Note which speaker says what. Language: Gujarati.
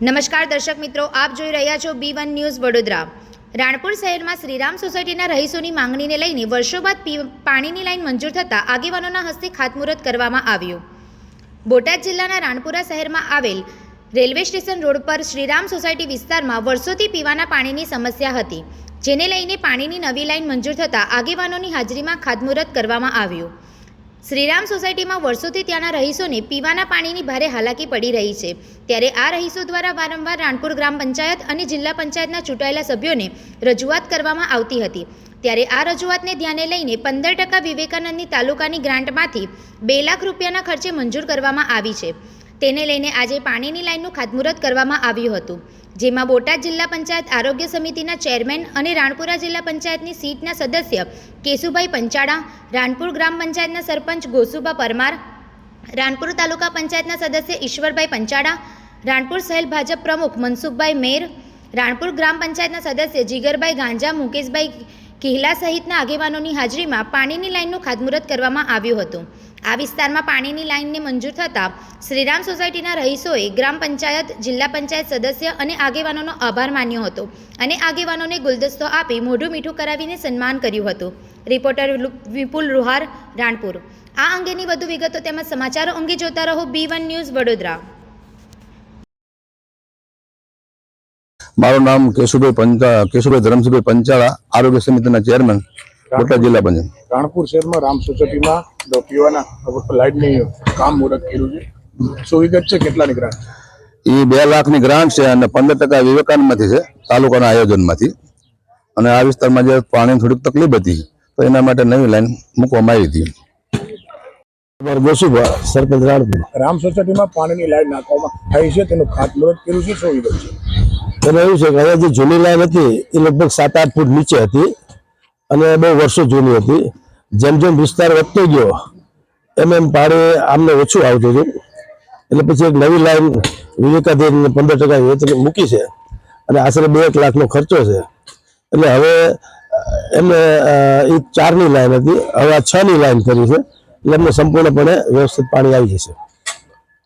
Speaker 1: નમસ્કાર દર્શક મિત્રો, આપ જોઈ રહ્યા છો B one news Vadodara. Ranpur શહેરમાં શ્રીરામ સોસાયટીના રહીશોની માંગણીને લઈને વર્ષો બાદ પાણીની લાઈન મંજૂર થતાં આગેવાનોના હસ્તે ખાતમુહૂર્ત કરવામાં આવ્યું. બોટાદ જિલ્લાના રાણપુરા શહેરમાં આવેલ રેલવે સ્ટેશન રોડ પર શ્રીરામ સોસાયટી વિસ્તારમાં વર્ષોથી પીવાના પાણીની સમસ્યા હતી, જેને લઈને પાણીની નવી લાઈન મંજૂર થતાં આગેવાનોની હાજરીમાં ખાતમુહૂર્ત કરવામાં આવ્યું. શ્રીરામ સોસાયટીમાં વર્ષોથી ત્યાંના રહીશોને પીવાના પાણીની ભારે હાલાકી પડી રહી છે. ત્યારે આ રહીશો દ્વારા વારંવાર રાણપુર ગ્રામ પંચાયત અને જિલ્લા પંચાયતના ચૂંટાયેલા સભ્યોને રજૂઆત કરવામાં આવતી હતી. ત્યારે આ રજૂઆતને ધ્યાને લઈને પંદર ટકા વિવેકાનંદની તાલુકાની ગ્રાન્ટમાંથી બે લાખ રૂપિયાના ખર્ચે મંજૂર કરવામાં આવી છે. તેને લઈને આજે પાણીની લાઇનનું ખાતમુહૂર્ત કરવામાં આવ્યું હતું, જેમાં બોટાદ જિલ્લા પંચાયત આરોગ્ય સમિતિના ચેરમેન અને રાણપુરા જિલ્લા પંચાયતની સીટના સદસ્ય કેશુભાઈ પંચાળા, રાણપુર ગ્રામ પંચાયતના સરપંચ ગોસુબા પરમાર, રાણપુર તાલુકા પંચાયતના સદસ્ય ઈશ્વરભાઈ પંચાળા, રાણપુર શહેર ભાજપ પ્રમુખ મનસુખભાઈ મેર, રાણપુર ગ્રામ પંચાયતના સદસ્ય જીગરભાઈ ગાંજા, મુકેશભાઈ કિહલા સહિતના આગેવાનોની હાજરીમાં પાણીની લાઇનનું ખાતમુહૂર્ત કરવામાં આવ્યું હતું. આ વિસ્તારમાં પાણીની લાઇનને મંજૂર થતાં શ્રીરામ સોસાયટીના રહીશોએ ગ્રામ પંચાયત, જિલ્લા પંચાયત સદસ્ય અને આગેવાનોનો આભાર માન્યો હતો અને આગેવાનોને ગુલદસ્તો આપી મોઢું મીઠું કરાવીને સન્માન કર્યું હતું. રિપોર્ટર વિપુલ રૂહાર, રાણપુર. આ અંગેની વધુ વિગતો તેમજ સમાચારો અંગે જોતા રહો બી વન ન્યૂઝ વડોદરા.
Speaker 2: મારું નામ કેશુભાઈ પંચા કેશુભાઈ ધરમસિંહભાઈ પંચાળા આરોગ્ય સમિતિના ચેરમેન બોટાદ જિલ્લા પંચાયત
Speaker 3: રાણપુર શહેરમાં રામ સોસાયટીમાં પીવાના લાઇટની કામ મુહૂર્ત કર્યું છે. શું વિગત છે કેટલાની ગ્રાન્ટ
Speaker 2: એ બે લાખની ગ્રાન્ટ છે અને પંદર ટકા વિવેકાનમાંથી છે તાલુકાના આયોજનમાંથી. અને આ વિસ્તારમાં જે પાણીની થોડીક તકલીફ હતી તો એના માટે નવી લાઈન મૂકવામાં આવી હતી.
Speaker 4: ગોસુભા સરપંચ
Speaker 3: રામ સોસાયટીમાં પાણીની લાઈન નાખવામાં થઈ છે તેનું ખાતમુહૂર્ત કર્યું છે શું વિગત છે.
Speaker 4: એમાં એવું છે કે અહીંયા જે જૂની લાઈન હતી, એ લગભગ સાત, આઠ ફૂટ નીચે હતી અને બહુ વર્ષો જૂની હતી. જેમ જેમ વિસ્તાર વધતો ગયો, એમ એમ પાણી આમને ઓછું આવતું હતું. એટલે પછી એક નવી લાઈન વિવેકાધીન પંદર ટકા વેતન મૂકી છે અને આશરે બે એક લાખનો ખર્ચો છે. એટલે હવે એમને એ ચારની લાઈન હતી, હવે આ છ ની લાઈન કરી છે. એટલે એમને સંપૂર્ણપણે વ્યવસ્થિત પાણી આવી જશે.